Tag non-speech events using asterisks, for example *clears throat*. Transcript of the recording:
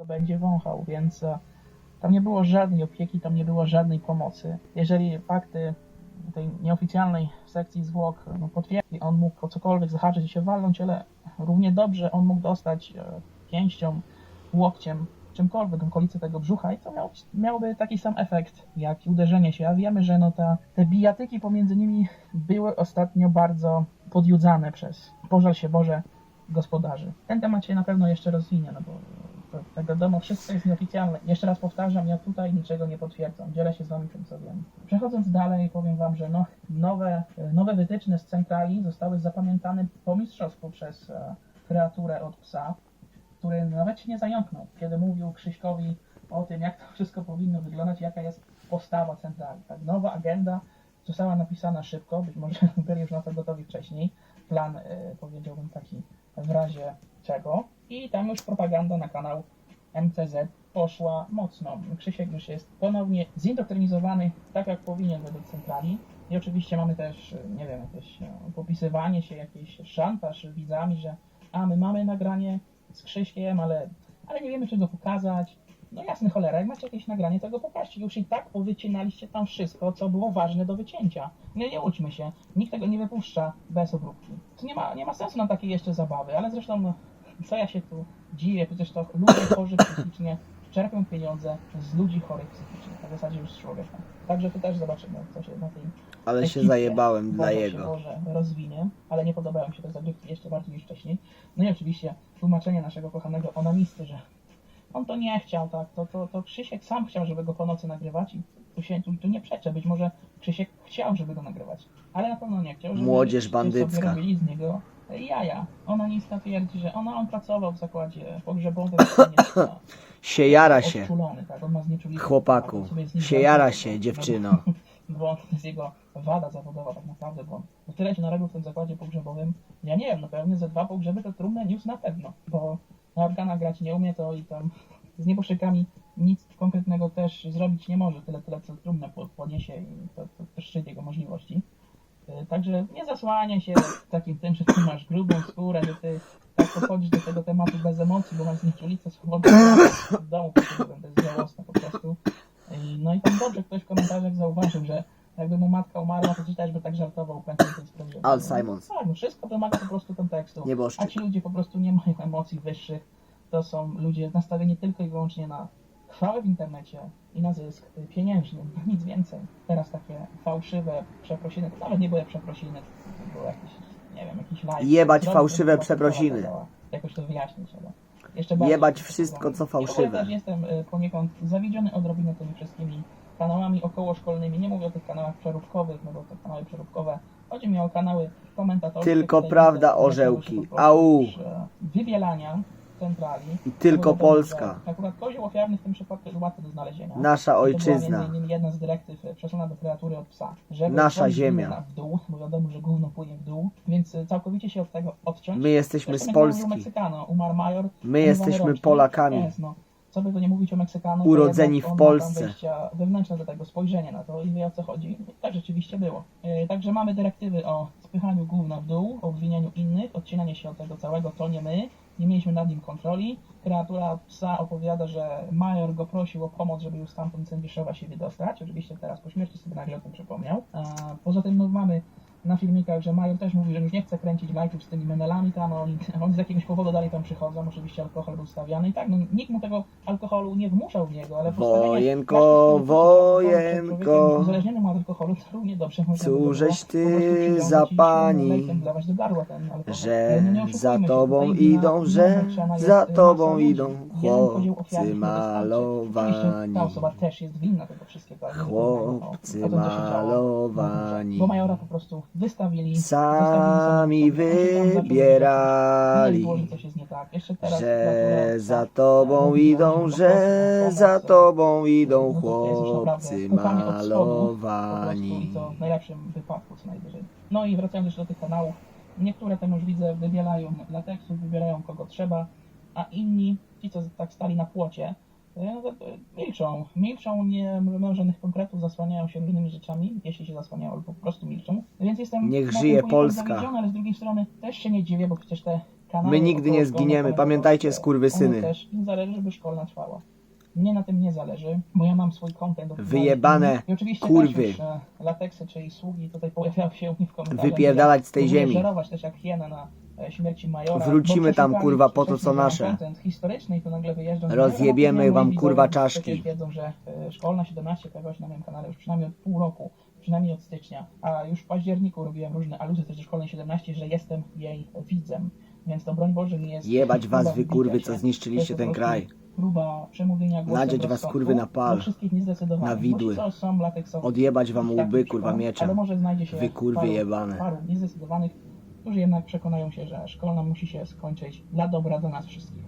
go będzie wąchał, więc e, tam nie było żadnej opieki, tam nie było żadnej pomocy. Jeżeli fakty tej nieoficjalnej sekcji zwłok no, potwierdzi, on mógł o cokolwiek zahaczyć i się walnąć, ale równie dobrze on mógł dostać e, pięścią, łokciem, czymkolwiek w okolicy tego brzucha i to miał, miałoby taki sam efekt jak uderzenie się. A wiemy, że no ta, te bijatyki pomiędzy nimi były ostatnio bardzo podjudzane przez, pożal się Boże, gospodarzy. Ten temat się na pewno jeszcze rozwinie, no bo to, tak wiadomo, wszystko jest nieoficjalne. Jeszcze raz powtarzam, ja tutaj niczego nie potwierdzam. Dzielę się z wami tym, co wiem. Przechodząc dalej, powiem wam, że no, nowe, nowe wytyczne z centrali zostały zapamiętane po mistrzostwu przez e, kreaturę od psa, który nawet się nie zająknął, kiedy mówił Krzyśkowi o tym, jak to wszystko powinno wyglądać, jaka jest postawa centrali. Tak, nowa agenda została napisana szybko, być może *laughs* byli już na to gotowi wcześniej. Plan, e, powiedziałbym, taki w razie czego. I tam już propaganda na kanał MCZ poszła mocno. Krzysiek już jest ponownie zindoktrynizowany tak, jak powinien według centrali. I oczywiście mamy też, nie wiem, jakieś e, popisywanie się, jakiś szantaż widzami, że a my mamy nagranie z Krzyśkiem, ale, ale nie wiemy czego pokazać. No jasny cholera, jak macie jakieś nagranie, to go pokażcie. Już i tak powycinaliście tam wszystko, co było ważne do wycięcia. Nie, nie łudźmy się, nikt tego nie wypuszcza bez obróbki. To nie ma, nie ma sensu na takie jeszcze zabawy, ale zresztą, no, co ja się tu dziwię, przecież to ludzie chorzy psychicznie czerpią pieniądze z ludzi chorych psychicznie, na zasadzie już z człowieka. Także tu też zobaczymy, co się na tej Ale się zajebałem dla się jego. Może rozwinie, ale nie podobają mi się te zagrywki jeszcze bardziej niż wcześniej. No i oczywiście tłumaczenie naszego kochanego onamisty, że on to nie chciał, tak, to, to, to Krzysiek sam chciał, żeby go po nocy nagrywać i tu się tu, tu nie przeczę, być może Krzysiek chciał, żeby go nagrywać, ale na pewno nie chciał, żeby Młodzież sobie bandycka. robili z niego jaja. Onanista twierdzi, że ona, on pracował w zakładzie pogrzebowym, *clears throat* Się jara się, odczulony, tak, on ma chłopaku. Się jara się, dziewczyno. *laughs* bo to jest jego wada zawodowa tak naprawdę, bo tyle się narobił w tym zakładzie pogrzebowym. Ja nie wiem, no pewnie ze dwa pogrzeby to trumnę niósł na pewno, bo na organach grać nie umie, to i tam z nieboszczykami nic konkretnego też zrobić nie może, tyle, tyle co trumnę po- podniesie i to, to, to szczyt jego możliwości. Y, Także nie zasłania się takim tym, że ty masz grubą skórę, że ty tak podchodzisz do tego tematu bez emocji, bo masz znieczulicę swobodną w domu, jest żałosne po prostu. I- No i tam dobrze ktoś w komentarzach zauważył, że jakby mu matka umarła, to też by tak żartował tej sprawie. Al Simons. Tak, no wszystko wymaga po prostu kontekstu. A Nieboszczyk. ci ludzie po prostu nie mają emocji wyższych. To są ludzie nastawieni tylko i wyłącznie na chwałę w internecie i na zysk y, pieniężny, nic więcej. Teraz takie fałszywe przeprosiny, to nawet nie były przeprosiny, to było jakieś, nie wiem, jakiś live. Jebać fałszywe przeprosiny. Jakoś to wyjaśnić, ale jeszcze bardziej Jebać wszystko, co fałszywe. też jestem y, poniekąd zawiedziony odrobinę tymi wszystkimi kanałami okołoszkolnymi. Nie mówię o tych kanałach przeróbkowych, no bo te kanały przeróbkowe. Chodzi mi o kanały komentatorskie. Tylko prawda, orzełki. Au. już, e, Wybielania centrali. I tylko Polska. Akurat kozioł ofiarny w tym przypadku jest łatwy do znalezienia. Nasza To ojczyzna. była innymi jedna z dyrektyw e, przesłana do kreatury od psa. Żeby Nasza ziemia. w dół, bo wiadomo, że gówno płynie w dół, więc e, całkowicie się od tego odciąć. My jesteśmy z Zresztą mówił Polski. Meksykano, umarł major. My jesteśmy. Polakami. Jest, no. Co by to nie mówić o Meksykanu, to Urodzeni w Polsce. wewnętrzne do tego, spojrzenie na to i wie o co chodzi. Tak rzeczywiście było. Yy, Także mamy dyrektywy o spychaniu gówna w dół, o obwinianiu innych, odcinanie się od tego całego, to nie my. Nie mieliśmy nad nim kontroli. Kreatura psa opowiada, że major go prosił o pomoc, żeby już stamtąd Sędziszowa się wydostać. Oczywiście teraz po śmierci sobie nagle o tym przypomniał. A poza tym no, mamy na filmikach, że Major też mówi, że już nie chce kręcić live'ów z tymi menelami tam, oni, *laughs* oni z jakiegoś powodu dalej tam przychodzą, oczywiście alkohol był stawiany i tak, no, nikt mu tego alkoholu nie wmuszał w niego, ale Wojenko, wojenko. uzależnionym od alkoholu to równie dobrze można Cóżeś ty za pani, że no za tobą idą, że za y, tobą idą chłopcy malowani. ta osoba też jest winna tego wszystkiego. Chłopcy malowani. Bo majora po prostu wystawili. Sami wystawili wybierali, Nie było nic, coś jest nie tak. Jeszcze teraz że za tobą idą, że za tobą idą no chłopcy malowani. w najlepszym wypadku co najwyżej. No i wracając jeszcze do tych kanałów. Niektóre tam już widzę wybielają lateksów, wybierają kogo trzeba, a inni, ci co tak stali na płocie, milczą. Milczą, nie mówią żadnych konkretów, zasłaniają się różnymi rzeczami, jeśli się zasłaniają, albo po prostu milczą. Więc jestem Niech żyje Polska. ale z drugiej strony też się nie dziwię, bo przecież te kanały My nigdy nie zginiemy, pamiętajcie, skurwysyny. też im zależy, żeby szkolna trwała. Mnie na tym nie zależy, bo ja mam swój content. Wyjebane I oczywiście kurwy. Też już, e, lateksy sługi tutaj pojawiały się u mnie w komentarzach. Wypierdalać z tej ziemi. też jak hiena na e, śmierci Majora. Wrócimy tam, kurwa, po to, co nasze. Historyczny i to nagle wyjeżdżam. z Rozjebiemy wam, kurwa, czaszki. Wiedzą, że e, szkolna 17 pojawiła się na moim kanale już przynajmniej od pół roku. Przynajmniej od stycznia, a już w październiku robiłem różne aluzje też do szkolnej 17, że jestem jej widzem, więc to broń Boże nie jest. Jebać was, wy kurwy, co zniszczyliście ten kraj. Próba przemówienia głosem Nadzieć was, kurwy, na pal. Na widły. Odjebać wam tak łby, kurwa, mieczem. Wy kurwy jebane. paru którzy jednak przekonają się, że szkolna musi się skończyć dla dobra do nas wszystkich.